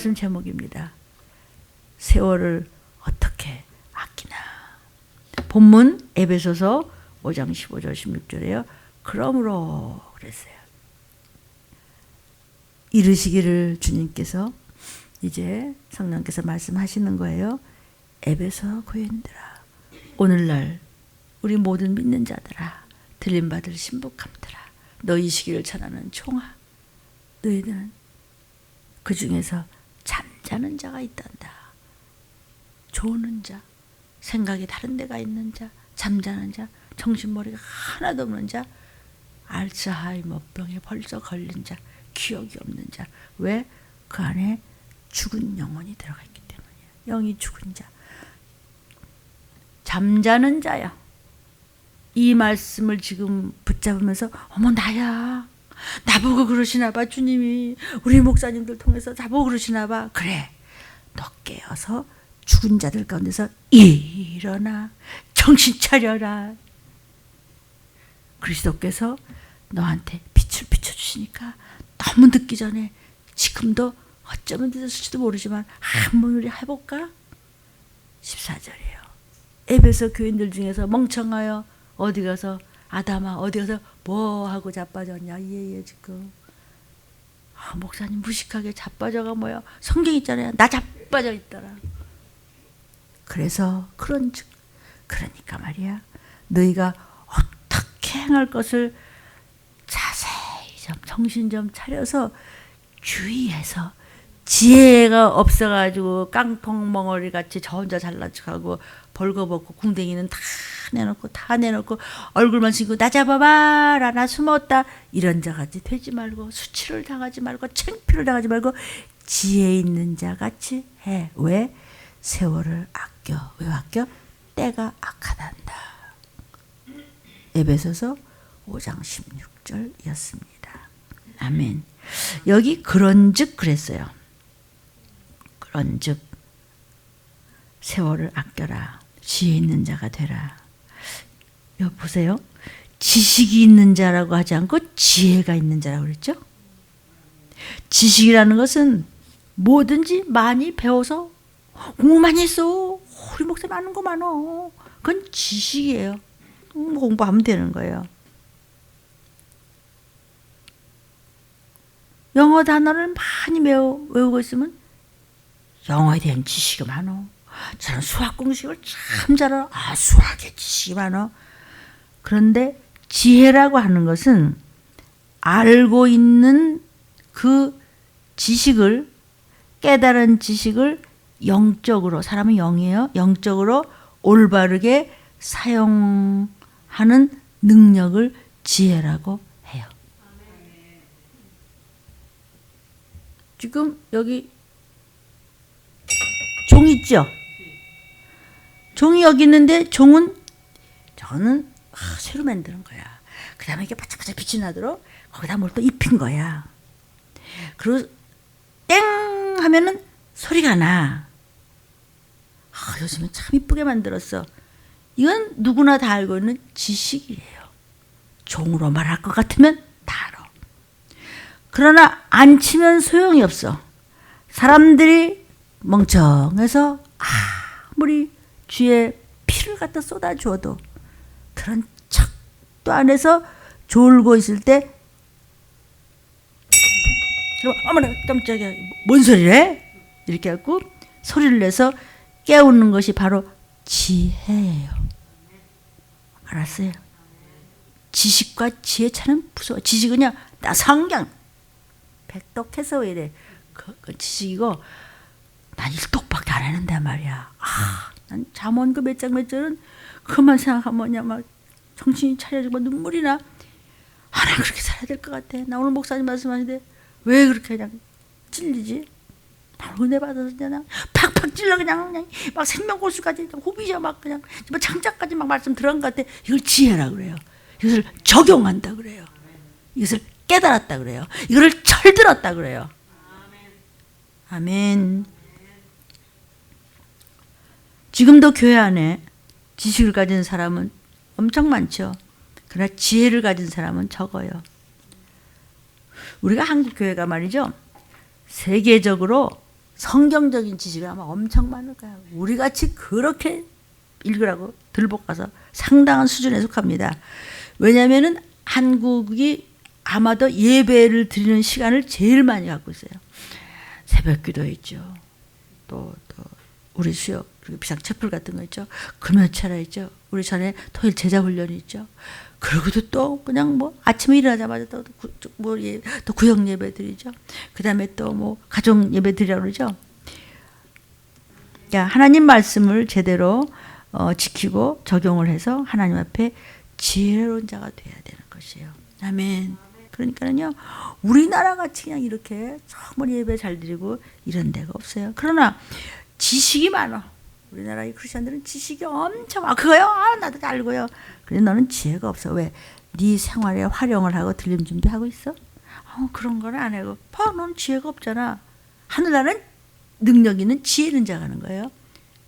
말씀 제목입니다. 세월을 어떻게 아끼나. 본문 에베소서 5장 15절 16절에요. 그러므로 그랬어요. 이르시기를 주님께서 이제 성령께서 말씀하시는 거예요. 에베소 교인들아 오늘날 우리 모든 믿는 자들아 들림받을 신복함들아 너희 시기를 전하는 총아 너희들은 그 중에서 잠자는 자가 있단다. 조는 자, 생각이 다른 데가 있는 자, 잠자는 자, 정신머리가 하나도 없는 자, 알츠하이머병에 벌써 걸린 자, 기억이 없는 자. 왜? 그 안에 죽은 영혼이 들어가 있기 때문이야. 영이 죽은 자. 잠자는 자야. 이 말씀을 지금 붙잡으면서 어머 나야. 나보고 그러시나 봐 주님이 우리 목사님들 통해서 나보고 그러시나 봐. 그래. 너 깨어서 죽은 자들 가운데서 일어나 정신 차려라. 그리스도께서 너한테 빛을 비춰주시니까 너무 늦기 전에 지금도 어쩌면 늦었을지도 모르지만 한번 우리 해볼까? 14절이에요. 에베소 교인들 중에서 멍청하여 어디 가서 아담아 어디 가서 뭐 하고 자빠졌냐? 예예 지금. 아, 목사님 무식하게 자빠져가 뭐야? 성경 있잖아요. 나 자빠져 있더라. 그래서 그런 즉 그러니까 말이야. 너희가 어떻게 행할 것을 자세히 좀 정신 좀 차려서 주의해서 지혜가 없어가지고 깡통 멍어리 같이 저 혼자 잘난 척하고 벌거벗고 궁뎅이는 다 내놓고 다 내놓고 얼굴만 신고 나 잡아봐라 나 숨었다. 이런 자같이 되지 말고 수치를 당하지 말고 창피를 당하지 말고 지혜 있는 자 같이 해. 왜? 세월을 아껴. 왜 아껴? 때가 악하단다. 에베소서 5장 16절이었습니다. 아멘. 여기 그런즉 그랬어요. 그런즉. 세월을 아껴라 지혜 있는 자가 되라. 여기 보세요. 지식이 있는 자라고 하지 않고 지혜가 있는 자라고 그랬죠? 지식이라는 것은 뭐든지 많이 배워서 공부 많이 했어. 우리 목사 많은 거 많어 그건 지식이에요. 음, 공부하면 되는 거예요. 영어 단어를 많이 외우, 외우고 있으면 영어에 대한 지식이 많어. 저는 수학 공식을 참 잘 알아. 아, 수학에 지식이 많어. 그런데 지혜라고 하는 것은 알고 있는 그 지식을 깨달은 지식을 영적으로 사람은 영이에요. 영적으로 올바르게 사용하는 능력을 지혜라고 해요. 지금 여기 종 있죠? 종이 여기 있는데 종은 저는 아, 새로 만드는 거야. 그 다음에 이게 바짝바짝 빛이 나도록 거기다 뭘 또 입힌 거야. 그리고 땡 하면은 소리가 나. 아, 요즘에 참 이쁘게 만들었어. 이건 누구나 다 알고 있는 지식이에요. 종으로 말할 것 같으면 다 알아. 그러나 안 치면 소용이 없어. 사람들이 멍청해서 아무리 쥐에 피를 갖다 쏟아주어도 그런 척도 안 해서 졸고 있을 때 어머나 깜짝이야 뭔 소리래? 이렇게 하고 소리를 내서 깨우는 것이 바로 지혜예요. 알았어요? 지식과 지혜 차는 무서워. 지식은 그냥 나 성경 백독해서 왜 이래? 그, 그 지식이고 난 일독밖에 안 하는데 말이야. 아, 난 잠언 그 몇 장 몇 절은 그만 생각하면 그냥 막 정신이 차려지고 눈물이 나. 아, 나 그렇게 살아야 될 것 같아. 나 오늘 목사님 말씀하는데 왜 그렇게 그냥 찔리지? 나 은혜 받아서 그냥 팍팍 찔러 그냥, 그냥 막 생명고수까지 호비자 막 그냥 뭐 창자까지 막 말씀 들어간 것 같아. 이걸 지혜라 그래요. 이것을 적용한다 그래요. 이것을 깨달았다 그래요. 이거를 철들었다 그래요. 아멘. 지금도 교회 안에 지식을 가진 사람은 엄청 많죠. 그러나 지혜를 가진 사람은 적어요. 우리가 한국 교회가 말이죠. 세계적으로 성경적인 지식은 아마 엄청 많을 거예요. 우리 같이 그렇게 읽으라고 들볶아서 상당한 수준에 속합니다. 왜냐하면은 한국이 아마도 예배를 드리는 시간을 제일 많이 갖고 있어요. 새벽 기도 있죠. 또, 또 우리 그리고 비상체풀 같은 거 있죠. 금요차라 있죠. 우리 전에 토요일 제자 훈련이 있죠. 그러고도 또 그냥 뭐 아침에 일어나자마자 또, 구, 뭐 예, 또 구역 예배 드리죠. 그 다음에 또 뭐 가족 예배 드리라고 그러죠. 야, 하나님 말씀을 제대로 어, 지키고 적용을 해서 하나님 앞에 지혜로운 자가 돼야 되는 것이에요. 아멘. 그러니까요, 우리나라 같이 그냥 이렇게 정말 예배 잘 드리고 이런 데가 없어요. 그러나 지식이 많아. 우리나라의 크리스천들은 지식이 엄청 많아. 그거요? 아, 나도 알고요. 근데 너는 지혜가 없어. 왜? 네 생활에 활용을 하고 들림 준비하고 있어? 어, 그런 거는 안 하고. 봐, 넌 지혜가 없잖아. 하늘나라는 능력 있는 지혜 있는 자가 하는 거예요.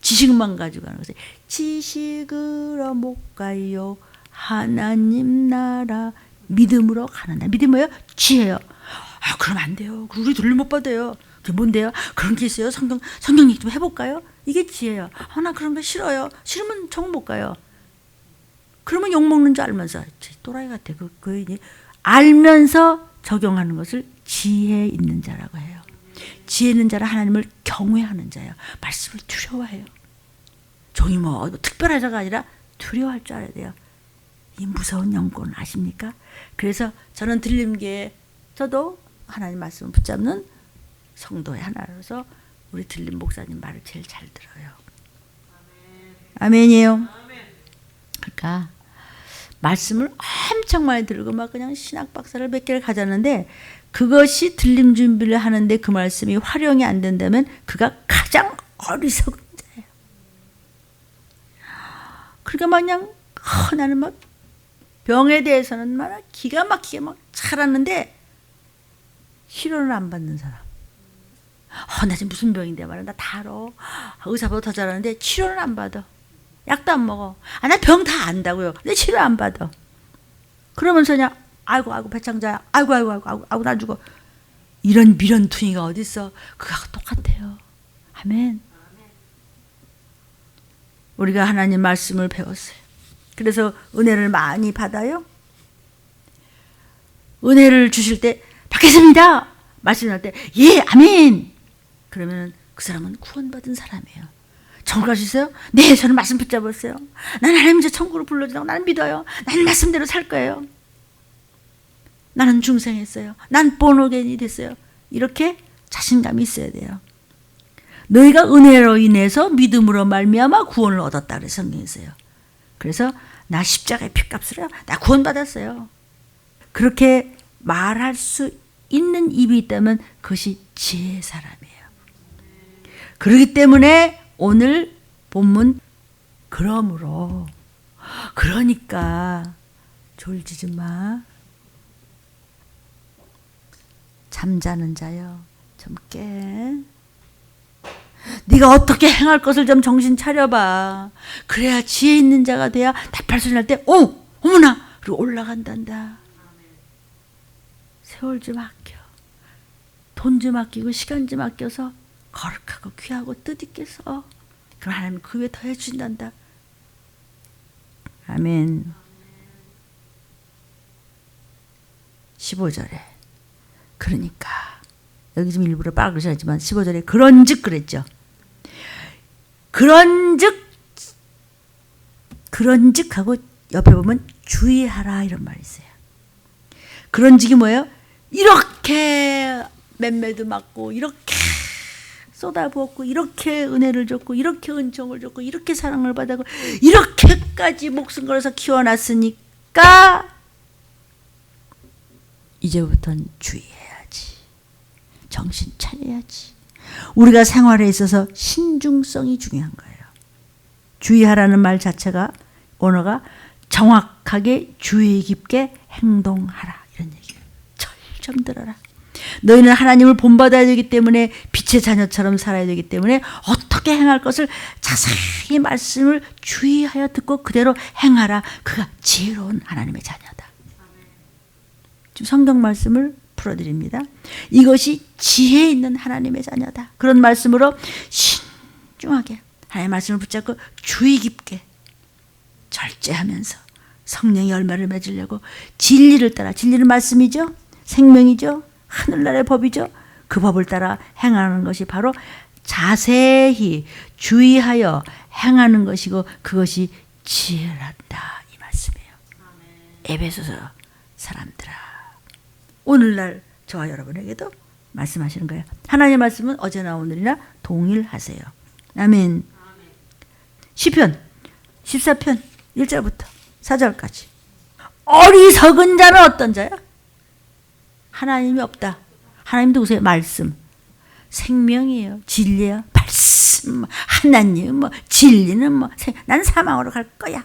지식만 가지고 가는 거죠. 지식으로 못 가요. 하나님 나라 믿음으로 가는 날. 믿음 뭐예요? 지혜요. 아, 그럼 안 돼요. 우리 둘못 받아요. 그게 뭔데요? 그런 게 있어요. 성경 성경 얘기 좀 해볼까요? 이게 지혜요. 아, 나 그런 거 싫어요. 싫으면 정 못 가요. 그러면 욕 먹는 줄 알면서 또라이 같아. 그, 그 알면서 적용하는 것을 지혜 있는 자라고 해요. 지혜 있는 자는 하나님을 경외하는 자예요. 말씀을 두려워해요. 종이 뭐 특별한 자가 아니라 두려워할 줄 알아야 돼요. 이 무서운 영권 아십니까? 그래서 저는 들림교회 저도 하나님 말씀을 붙잡는 성도의 하나로서 우리 들림 목사님 말을 제일 잘 들어요. 아멘이에요. 그러니까 말씀을 엄청 많이 들고 막 그냥 신학 박사를 몇 개를 가졌는데 그것이 들림 준비를 하는데 그 말씀이 활용이 안 된다면 그가 가장 어리석은 자예요. 그러니까 마냥 어, 나는 막 병에 대해서는 막 기가 막히게 막 잘하는데 치료는 안 받는 사람. 어, 나 지금 무슨 병인데 말이야. 나 다 알아. 의사보다 더 잘하는데 치료는 안 받아. 약도 안 먹어. 아, 나 병 다 안다고요. 근데 치료 안 받아. 그러면서 그냥 아이고 아이고 배창자야. 아이고 아이고 아이고 아이고, 아이고 나 죽어. 이런 미련퉁이가 어딨어. 그거하고 똑같아요. 아멘. 우리가 하나님 말씀을 배웠어요. 그래서 은혜를 많이 받아요. 은혜를 주실 때 받겠습니다. 말씀할 때 예, 아멘. 그러면 그 사람은 구원받은 사람이에요. 있어요? 네, 저는 말씀 붙잡았어요. 나는 하나님 이제 천국으로 불러주라고 나는 믿어요. 나는 말씀대로 살 거예요. 나는 중생했어요. 난 본어겐이 됐어요. 이렇게 자신감이 있어야 돼요. 너희가 은혜로 인해서 믿음으로 말미암아 구원을 얻었다 그래 성경에 있어요. 그래서 나 십자가의 해요. 나 구원받았어요. 그렇게 말할 수 있는 입이 있다면 그것이 지혜의 사람이에요. 그렇기 때문에 오늘 본문 그러므로 그러니까 졸지지 마. 잠자는 자여 좀 깨. 네가 어떻게 행할 것을 좀 정신 차려봐. 그래야 지혜 있는 자가 돼야 답할 소리 날 때, 오, 어머나, 그리고 올라간단다. 세월 좀 아껴. 돈 좀 아끼고 시간 좀 아껴서 거룩하고 귀하고 뜻있게서 그럼 하나님 그 외에 더 해 주신단다. 아멘. 15절에 그러니까 여기 좀 일부러 하지만 15절에 그런즉 그랬죠. 그런즉 그런즉 하고 옆에 보면 주의하라 이런 말이 있어요. 그런즉이 뭐예요? 이렇게 맴매도 맞고 이렇게 쏟아부었고 이렇게 은혜를 줬고 이렇게 은총을 줬고 이렇게 사랑을 받았고 이렇게까지 목숨 걸어서 키워놨으니까 이제부터는 주의해야지. 정신 차려야지. 우리가 생활에 있어서 신중성이 중요한 거예요. 주의하라는 말 자체가 언어가 정확하게 주의 깊게 행동하라 이런 얘기예요. 철좀 들어라. 너희는 하나님을 본받아야 되기 때문에 빛의 자녀처럼 살아야 되기 때문에 어떻게 행할 것을 자세히 말씀을 주의하여 듣고 그대로 행하라. 그가 지혜로운 하나님의 자녀다. 지금 성경 말씀을 풀어드립니다. 이것이 지혜 있는 하나님의 자녀다. 그런 말씀으로 신중하게 하나님의 말씀을 붙잡고 주의 깊게 절제하면서 성령의 열매를 맺으려고 진리를 따라 진리는 말씀이죠. 생명이죠. 하늘나라의 법이죠. 그 법을 따라 행하는 것이 바로 자세히 주의하여 행하는 것이고 그것이 지혜란다 이 말씀이에요. 에베소서 사람들아 오늘날 저와 여러분에게도 말씀하시는 거예요. 하나님의 말씀은 어제나 오늘이나 동일하세요. 아멘. 시편 14편 1절부터 4절까지 어리석은 자는 어떤 자야? 하나님이 없다. 하나님 누구세요? 말씀. 생명이에요. 진리예요. 말씀. 뭐, 하나님 뭐 진리는 뭐 생- 난 사망으로 갈 거야.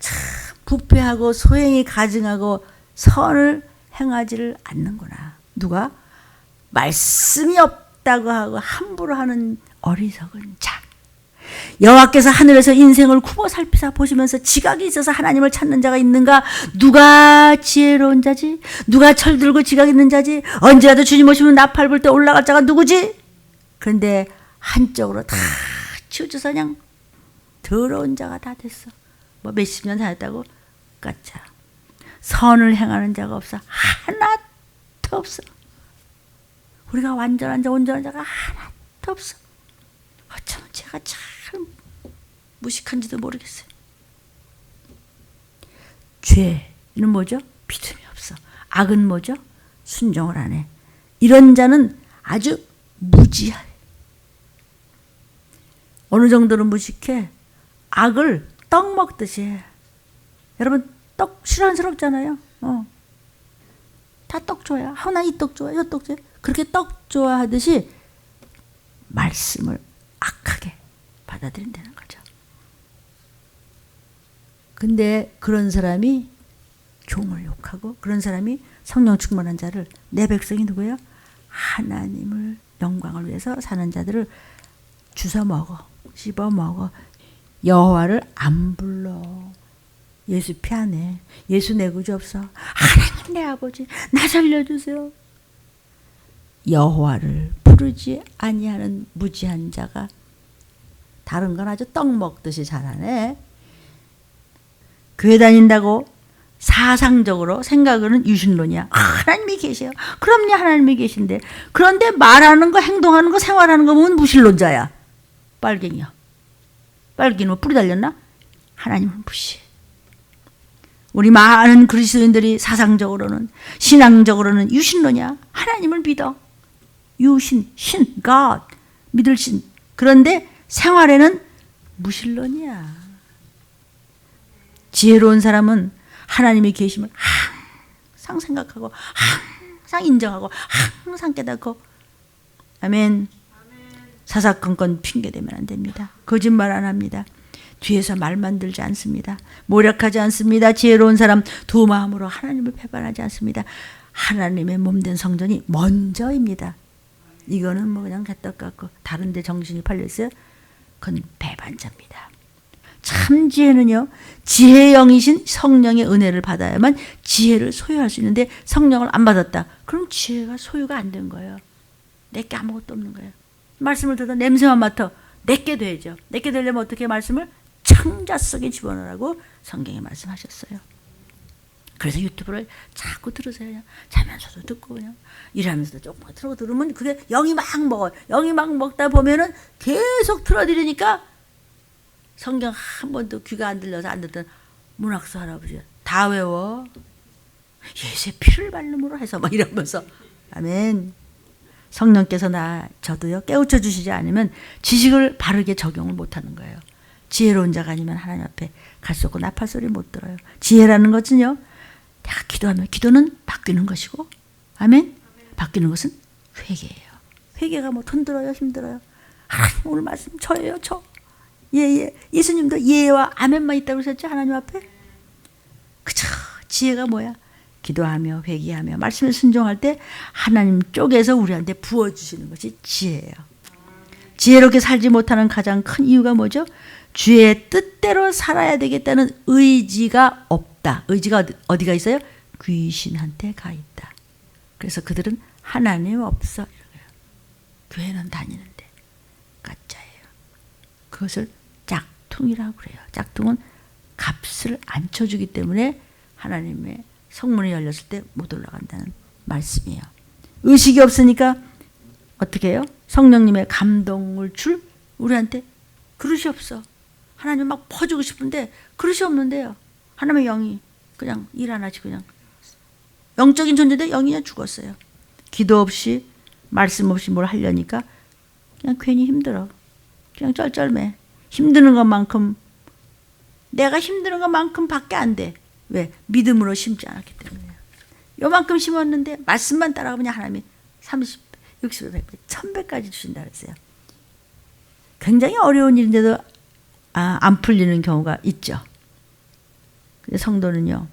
참 부패하고 소행이 가증하고 선을 행하지를 않는구나. 누가 말씀이 없다고 하고 함부로 하는 어리석은 자. 여호와께서 하늘에서 인생을 굽어 살피사 보시면서 지각이 있어서 하나님을 찾는 자가 있는가? 누가 지혜로운 자지? 누가 철들고 지각 있는 자지? 언제라도 주님 오시면 나팔 불 때 올라갈 자가 누구지? 그런데 한쪽으로 다 치우쳐서 그냥 더러운 자가 다 됐어. 뭐 몇십 년 살았다고 까짜. 선을 행하는 자가 없어. 하나도 없어. 우리가 완전한 자, 온전한 자가 하나도 없어. 어쩌면 제가 참 무식한지도 모르겠어요. 죄는 뭐죠? 믿음이 없어. 악은 뭐죠? 순종을 안 해. 이런 자는 아주 무지해. 어느 정도로 무식해? 악을 떡 먹듯이 해. 여러분 떡 실현스럽잖아요. 어. 다 떡 좋아요. 하나 이 떡 좋아요. 저떡 좋아요. 그렇게 떡 좋아하듯이 말씀을 악하게 받아들인다는 거죠. 근데 그런 사람이 종을 욕하고 그런 사람이 성령 충만한 자를 내 백성이 누구예요? 하나님을 영광을 위해서 사는 자들을 주워 먹어 씹어 먹어. 여호와를 안 불러. 예수 피하네 예수 내 구주 없어. 하나님 내 아버지 나 살려주세요. 여호와를 부르지 아니하는 무지한 자가 다른 건 아주 떡 먹듯이 잘하네. 교회 다닌다고 사상적으로 생각은 유신론이야. 아, 하나님이 계세요. 그럼요, 하나님이 계신데. 그런데 말하는 거, 행동하는 거, 생활하는 거 보면 무신론자야. 빨갱이야. 빨갱이 뭐 뿌리 달렸나? 하나님은 무시. 우리 많은 그리스도인들이 사상적으로는 신앙적으로는 유신론이야. 하나님을 믿어. 유신, 신, God, 믿을 신. 그런데 생활에는 무신론이야. 지혜로운 사람은 하나님이 계심을 항상 생각하고 항상 인정하고 항상 깨닫고 아멘. 사사건건 핑계대면 안 됩니다. 거짓말 안 합니다. 뒤에서 말 만들지 않습니다. 모략하지 않습니다. 지혜로운 사람 두 마음으로 하나님을 배반하지 않습니다. 하나님의 몸된 성전이 먼저입니다. 이거는 뭐 그냥 개떡 같고 다른데 정신이 팔려 있어요. 그건 배반자입니다. 참 지혜는요 지혜의 영이신 성령의 은혜를 받아야만 지혜를 소유할 수 있는데 성령을 안 받았다. 그럼 지혜가 소유가 안 된 거예요. 내게 아무것도 없는 거예요. 말씀을 듣다 냄새만 맡아 내게 되죠. 내게 되려면 어떻게 말씀을 창자 속에 집어넣으라고 성경에 말씀하셨어요. 그래서 유튜브를 자꾸 들으세요. 그냥 자면서도 듣고 그냥 일하면서도 조금 틀고 들으면 그게 영이 막 먹어요. 영이 막 먹다 보면은 계속 틀어드리니까 성경 한 번도 귀가 안 들려서 안 듣던 문학수 할아버지 다 외워. 예수의 피를 발름으로 해서 막 이러면서 아멘. 성령께서 나 저도요 깨우쳐 주시지 않으면 지식을 바르게 적용을 못 하는 거예요. 지혜로운 자가 아니면 하나님 앞에 갈수 없고 나팔 소리 못 들어요. 지혜라는 것은요. 내가 기도하면 기도는 바뀌는 것이고 아멘. 바뀌는 것은 회개예요. 회개가 뭐 힘들어요, 힘들어요. 하나님 오늘 말씀 저예요, 저. 예, 예. 예수님도 예와 아멘만 있다고 그러셨죠, 하나님 앞에? 그쵸. 지혜가 뭐야? 기도하며 회개하며 말씀에 순종할 때 하나님 쪽에서 우리한테 부어주시는 것이 지혜예요. 지혜롭게 살지 못하는 가장 큰 이유가 뭐죠? 주의 뜻대로 살아야 되겠다는 의지가 없다. 의지가 어디- 어디가 있어요? 귀신한테 가 있다. 그래서 그들은 하나님 없어. 교회는 다니는데 가짜예요. 그것을 짝퉁이라고 그래요. 짝퉁은 값을 안 쳐주기 때문에 하나님의 성문이 열렸을 때 못 올라간다는 말씀이에요. 의식이 없으니까 어떻게 해요? 성령님의 감동을 줄 우리한테 그릇이 없어. 하나님 막 퍼주고 싶은데 그릇이 없는데요. 하나님의 영이 그냥 일 안 하지 그냥 영적인 존재인데 영이 그냥 죽었어요. 기도 없이 말씀 없이 뭘 하려니까 그냥 괜히 힘들어. 그냥 쩔쩔매. 힘드는 것만큼 내가 힘드는 것만큼 밖에 안 돼. 왜? 믿음으로 심지 않았기 때문이에요. 요만큼 심었는데 말씀만 따라가면 하나님이 30, 60배, 100배, 1000배까지 주신다 그랬어요. 굉장히 어려운 일인데도 아, 안 풀리는 경우가 있죠. 근데 성도는요,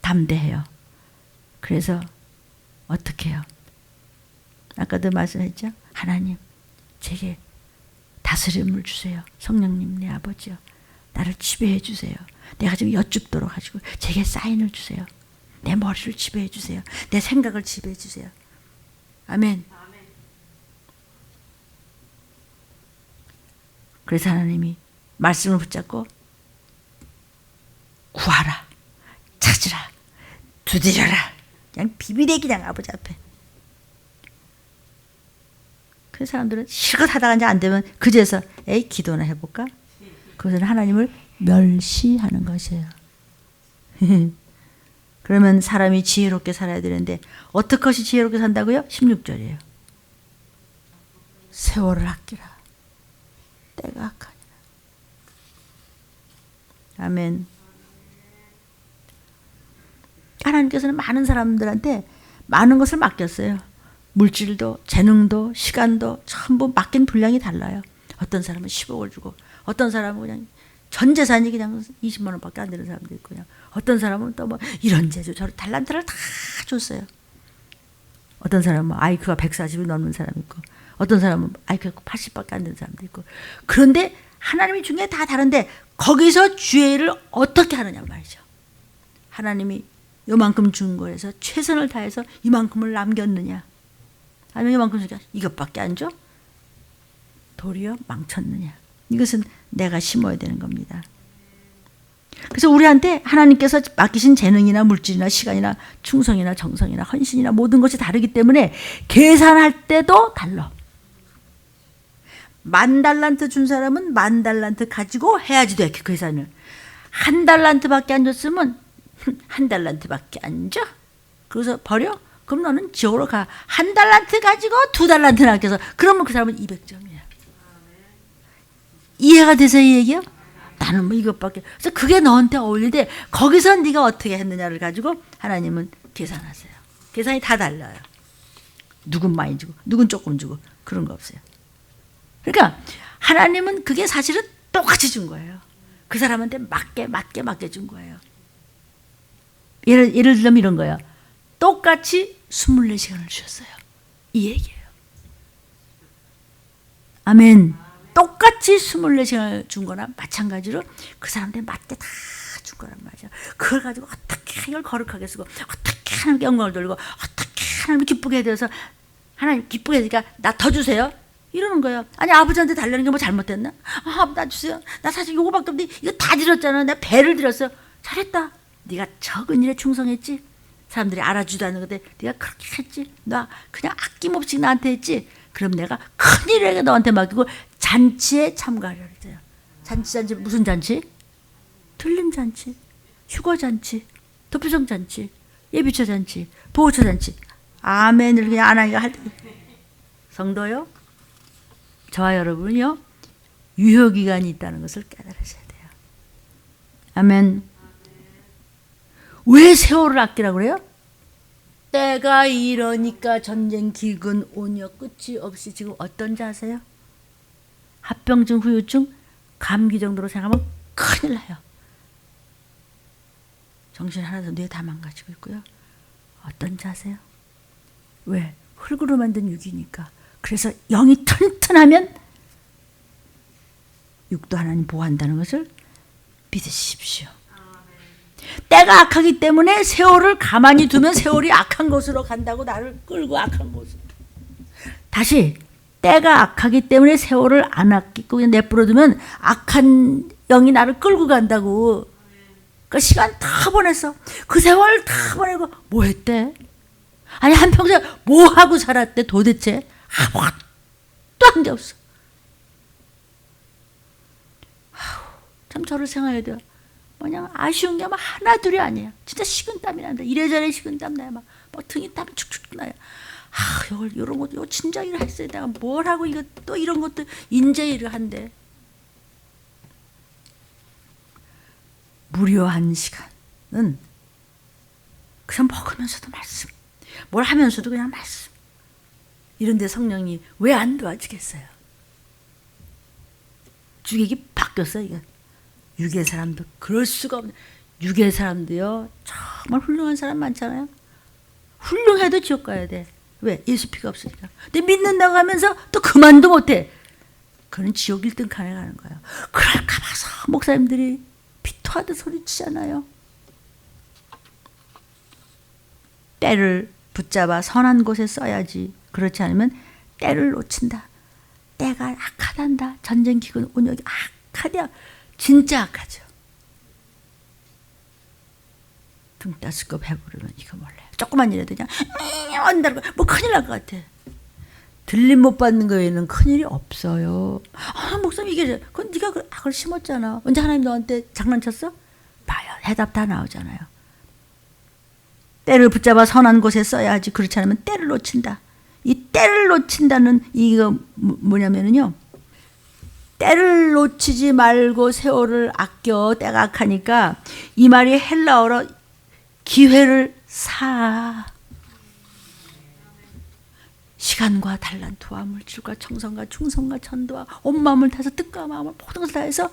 담대해요. 그래서 어떻게 해요? 아까도 말씀했죠? 하나님, 제게 다스림을 주세요. 성령님, 내 아버지요. 나를 지배해 주세요. 내가 좀 여쭙도록 하시고, 제게 사인을 주세요. 내 머리를 지배해 주세요. 내 생각을 지배해 주세요. 아멘. 그래서 하나님이 말씀을 붙잡고 구하라, 찾으라, 두드려라. 그냥 비비대 그냥 아버지 앞에. 그 사람들은 실컷 하다가 이제 안 되면 그제서 에이 기도나 해볼까? 그것은 하나님을 멸시하는 것이에요. 그러면 사람이 지혜롭게 살아야 되는데 어떻게 지혜롭게 산다고요? 16절이에요. 세월을 아끼라. 때가 악하니라. 아멘. 하나님께서는 많은 사람들한테 많은 것을 맡겼어요. 물질도, 재능도, 시간도 전부 맡긴 분량이 달라요. 어떤 사람은 10억을 주고, 어떤 사람은 그냥 전 재산이 그냥 20만 원밖에 안 되는 사람도 있고, 그냥 어떤 사람은 또 뭐 이런 재주, 저런 달란트를 다 줬어요. 어떤 사람은 아이큐가 140이 넘는 사람 있고, 어떤 사람은 아이큐가 80밖에 안 되는 사람도 있고. 그런데 하나님이 중에 다 다른데 거기서 주의 일을 어떻게 하느냐 말이죠. 하나님이 요만큼 준 거에서 최선을 다해서 이만큼을 남겼느냐. 아니면 이만큼 주니까 이것밖에 안 줘? 도리어 망쳤느냐. 이것은 내가 심어야 되는 겁니다. 그래서 우리한테 하나님께서 맡기신 재능이나 물질이나 시간이나 충성이나 정성이나 헌신이나 모든 것이 다르기 때문에 계산할 때도 달라. 만 달란트 준 사람은 만 달란트 가지고 해야지 돼, 그 계산을. 한 달란트밖에 안 줬으면 한 달란트밖에 안 줘? 그래서 버려? 그럼 너는 지옥으로 가. 한 달란트 가지고 두 달란트 남겨서 그러면 그 사람은 200점이야. 이해가 돼서 이 얘기야? 나는 뭐 이것밖에. 그래서 그게 너한테 어울리는데 거기서 네가 어떻게 했느냐를 가지고 하나님은 계산하세요. 계산이 다 달라요. 누군 많이 주고 누군 조금 주고 그런 거 없어요. 그러니까 하나님은 그게 사실은 똑같이 준 거예요. 그 사람한테 맞게 맞게 맞게 준 거예요. 예를, 예를 들면 이런 거예요. 똑같이 24시간을 주셨어요. 이 얘기예요. 아멘. 똑같이 24시간을 준 거나 마찬가지로 그 사람한테 맞게 다 준 거란 말이죠. 그걸 가지고 어떻게 이걸 거룩하게 쓰고 어떻게 하나님께 영광을 돌리고 어떻게 하나님을 기쁘게 해서 하나님 기쁘게 해니까 나 더 주세요. 이러는 거예요. 아니 아버지한테 달라는 게 뭐 잘못됐나? 아, 나 주세요. 나 사실 요거밖에 없는데 이거 다 드렸잖아. 내가 배를 드렸어. 잘했다. 네가 적은 일에 충성했지. 사람들이 알아주지도 않는 건데 네가 그렇게 했지. 나 그냥 아낌없이 나한테 했지. 그럼 내가 큰 일을 너한테 맡기고 잔치에 참가하려 그랬어요. 잔치 잔치 무슨 잔치? 틀림 잔치, 휴거 잔치, 도표성 잔치, 예비처 잔치, 보호처 잔치. 아멘을 그냥 안 하기가 할 때. 성도요. 저와 여러분요 유효 기간이 있다는 것을 깨달으셔야 돼요. 아멘. 왜 세월을 아끼라고 그래요? 때가 이러니까 전쟁 기근 온여 끝이 없이 지금 어떤 자세요? 합병증 후유증 감기 정도로 생각하면 큰일 나요. 정신 하나도 뇌 다 망가지고 있고요. 어떤 자세요? 왜? 흙으로 만든 육이니까. 그래서 영이 튼튼하면 육도 하나님 보호한다는 것을 믿으십시오. 때가 악하기 때문에 세월을 가만히 두면 세월이 악한 곳으로 간다고 나를 끌고 악한 곳으로. 다시 때가 악하기 때문에 세월을 안 아끼고 그냥 내버려두면 악한 영이 나를 끌고 간다고. 그 시간 다 보냈어. 그 세월 다 보내고 뭐 했대? 아니 한평생 뭐 하고 살았대 도대체? 아무것도 한 게 없어. 참 저를 생각해야 돼요. 뭐냐 아쉬운 게 막 하나 둘이 아니에요. 진짜 식은땀이 난다. 이래저래 식은땀 나요. 막, 막 등이 땀 축축 나요. 아, 이걸 이런 것도 요 진작 일을 했어야 내가 뭘 하고 이거 또 이런 것도 인제 일을 한대. 무료한 시간은 그냥 먹으면서도 말씀, 뭘 하면서도 그냥 말씀. 이런데 성령이 왜 안 도와주겠어요? 주객이 바뀌었어요. 이게 유괴 사람도 그럴 수가 없네. 유괴 사람도요 정말 훌륭한 사람 많잖아요. 훌륭해도 지옥 가야 돼. 왜? 예수 피가 없으니까. 근데 믿는다고 하면서 또 그만도 못해. 그는 지옥 1등 칸에 가는 거예요. 그럴까 봐서 목사님들이 피토하듯 소리치잖아요. 때를 붙잡아 선한 곳에 써야지. 그렇지 않으면 때를 놓친다. 때가 악하단다. 전쟁 기근 온역이 악하다. 진짜 악하죠. 등 따스고 배부르면 이거 몰라요. 조금만 일해도 그냥 언다고 뭐 큰일 날 것 같아. 들림 못 받는 거에는 큰일이 없어요. 아, 목사님 이게 그건 네가 그 악을 심었잖아. 언제 하나님 너한테 장난쳤어? 봐요. 해답 다 나오잖아요. 때를 붙잡아 선한 곳에 써야지. 그렇지 않으면 때를 놓친다. 이 때를 놓친다는 이거 뭐- 뭐냐면은요. 때를 놓치지 말고 세월을 아껴 때가 악하니까 이 말이 헬라어로 기회를 사 시간과 달란트와 물질과 청성과 충성과 전도와 온 마음을 다해서 뜻과 마음을 모든 것을 다해서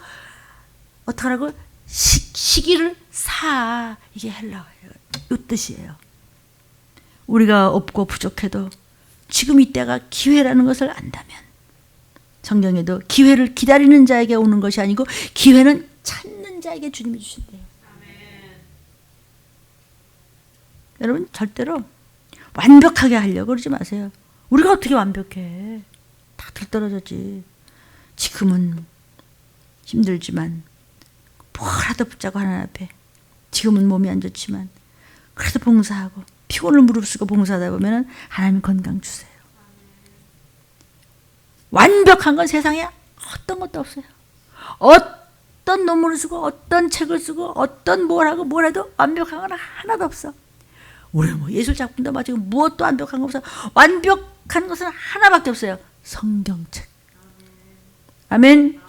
어떡하라고 시, 시기를 사 이게 헬라어예요. 이 뜻이에요. 우리가 없고 부족해도 지금 이때가 기회라는 것을 안다면 성경에도 기회를 기다리는 자에게 오는 것이 아니고 기회는 찾는 자에게 주님이 주신대요. 여러분 절대로 완벽하게 하려고 그러지 마세요. 우리가 어떻게 완벽해? 다 들떨어졌지. 지금은 힘들지만 뭐라도 붙잡고 하나님 앞에 지금은 몸이 안 좋지만 그래도 봉사하고 피곤을 무릅쓰고 봉사하다 보면 하나님 건강 주세요. 완벽한 건 세상에 어떤 것도 없어요. 어떤 논문을 쓰고 어떤 책을 쓰고 어떤 뭘 하고 뭘 해도 완벽한 건 하나도 없어. 우리 뭐 예술 작품도 마치고 무엇도 완벽한 거 없어. 완벽한 것은 하나밖에 없어요. 성경책. 아멘.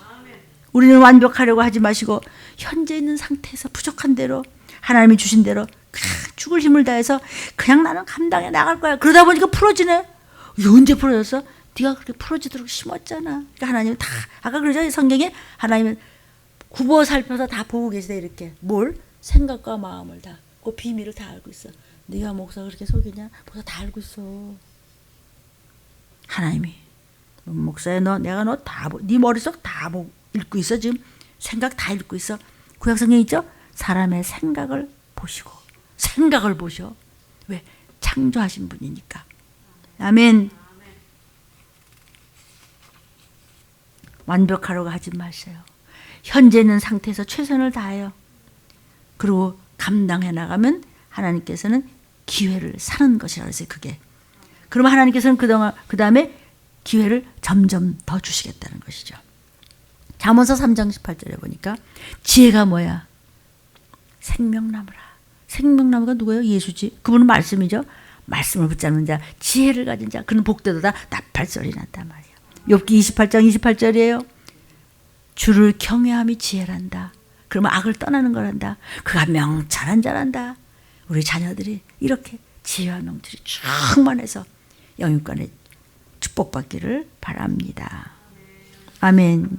우리는 완벽하려고 하지 마시고 현재 있는 상태에서 부족한 대로 하나님이 주신 대로 죽을 힘을 다해서 그냥 나는 감당해 나갈 거야. 그러다 보니까 풀어지네. 언제 풀어졌어? 네가 그렇게 풀어지도록 심었잖아. 그러니까 하나님은 다 아까 그러죠 성경에 하나님은 굽어 살펴서 다 보고 계시다 이렇게 뭘 생각과 마음을 다 그 비밀을 다 알고 있어. 네가 목사 그렇게 속이냐? 목사 다 알고 있어. 하나님이 목사야 너 내가 너 다네 머릿속 다 읽고 있어 지금 생각 다 읽고 있어. 구약 성경 있죠? 사람의 생각을 보시고 생각을 보셔. 왜 창조하신 분이니까. 아멘. 완벽하려고 하지 마세요. 현재 있는 상태에서 최선을 다해요. 그리고 감당해 나가면 하나님께서는 기회를 사는 것이라 그랬어요. 그게. 그러면 하나님께서는 그동안 그 다음에 기회를 점점 더 주시겠다는 것이죠. 잠언서 3장 18절에 보니까 지혜가 뭐야? 생명나무라. 생명나무가 누구예요? 예수지. 그분은 말씀이죠. 말씀을 붙잡는 자, 지혜를 가진 자, 그는 복되도다 나팔 소리 난단 말이에요. 욥기 28장 28절이에요. 주를 경외함이 지혜란다. 그러면 악을 떠나는 거란다. 그가 명철한 자란다. 우리 자녀들이 이렇게 지혜와 명철이 충만해서 영육간에 축복받기를 바랍니다. 아멘.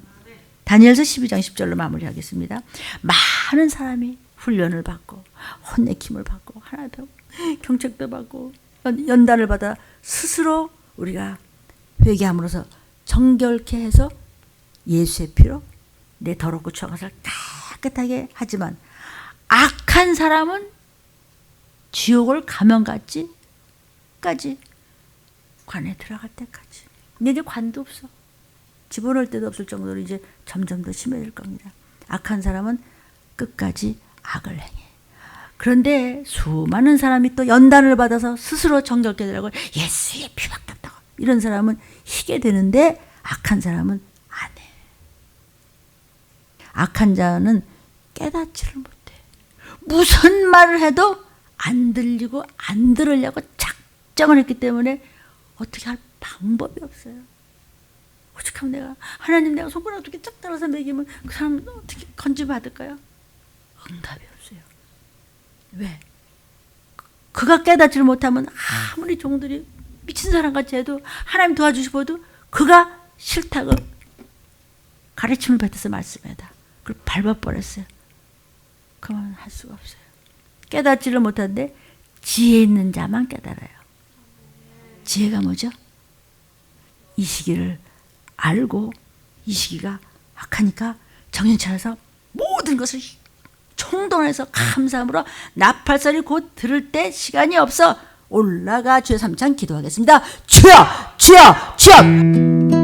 다니엘서 12장 10절로 마무리하겠습니다. 많은 사람이 훈련을 받고 혼내킴을 받고 하나님 배우 경책도 받고 연, 연단을 받아 스스로 우리가 회개함으로써 정결케 해서 예수의 피로 내 더럽고 추한 것을 깨끗하게 하지만 악한 사람은 지옥을 가면 갔지 까지 관에 들어갈 때까지. 근데 관도 없어. 집어넣을 데도 없을 정도로 이제 점점 더 심해질 겁니다. 악한 사람은 끝까지 악을 행해. 그런데 수많은 사람이 또 연단을 받아서 스스로 정결케 되라고 예수의 피박답다고 이런 사람은 희게 되는데 악한 사람은 안 해. 악한 자는 깨닫지를 못해. 무슨 말을 해도 안 들리고 안 들으려고 작정을 했기 때문에 어떻게 할 방법이 없어요. 어떻게 하면 내가 하나님 내가 손가락 어떻게 쫙 따라서 먹이면 그 사람 어떻게 건지 받을까요? 응답이 없어요. 왜? 그- 그가 깨닫지를 못하면 아무리 종들이 미친 사람 같이 해도 하나님 도와주시고도 그가 싫다고 가르침을 뱉어서 말씀해다. 그걸 밟아버렸어요. 그러면 할 수가 없어요. 깨닫지를 못하는데 지혜 있는 자만 깨달아요. 지혜가 뭐죠? 이 시기를 알고 이 시기가 악하니까 정신 차려서 모든 것을 총동원해서 감사함으로 나팔소리 곧 들을 때 시간이 없어 올라가 주의 삼창 기도하겠습니다. 주여 주여 주여